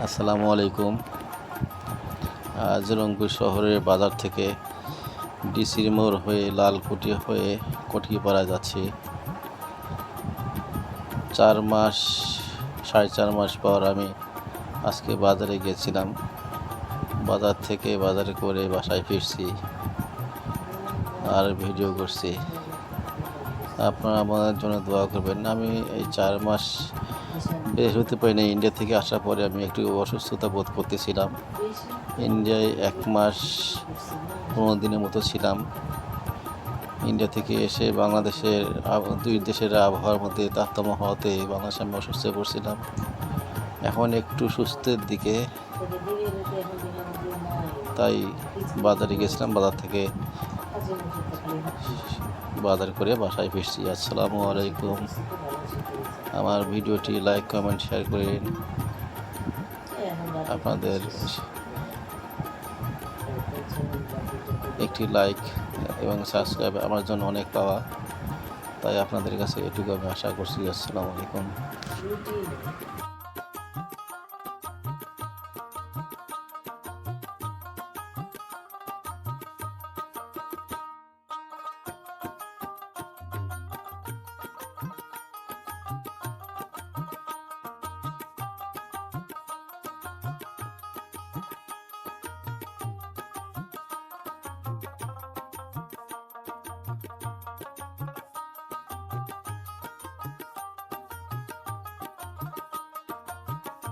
আসসালামু আলাইকুম। রংপুর শহরের বাজার থেকে ডিসির মোড় হয়ে লালকুটি হয়ে কটিপাড়া যাচ্ছি। চার মাস, সাড়ে চার মাস পর আমি আজকে বাজারে গেছিলাম। বাজার থেকে বাজারে করে বাসায় ফিরছি আর ভিডিও করছি। আপনারা আমাদের জন্য দোয়া করবেন। আমি এই চার মাস বের হতে পারি না ইন্ডিয়া থেকে আসার পরে আমি একটু অসুস্থতা বোধ করতেছিলাম। ইন্ডিয়ায় এক মাস পনেরো দিনের মতো ছিলাম। ইন্ডিয়া থেকে এসে বাংলাদেশের দুই দেশের আবহাওয়ার মধ্যে তারতম্য হওয়াতে বাংলাদেশে আমি অসুস্থ পড়ছিলাম। এখন একটু সুস্থের দিকে। তাই বাজারে গেছিলাম, বাজার থেকে বাজার করে বাসায় ফিরছি। আসসালামু আলাইকুম। আমার ভিডিওটি লাইক কমেন্ট শেয়ার করেন। আপনাদের একটি লাইক এবং সাবস্ক্রাইব আমার জন্য অনেক পাওয়া। তাই আপনাদের কাছে এটুকু আমি আশা করছি। আসসালামু আলাইকুম।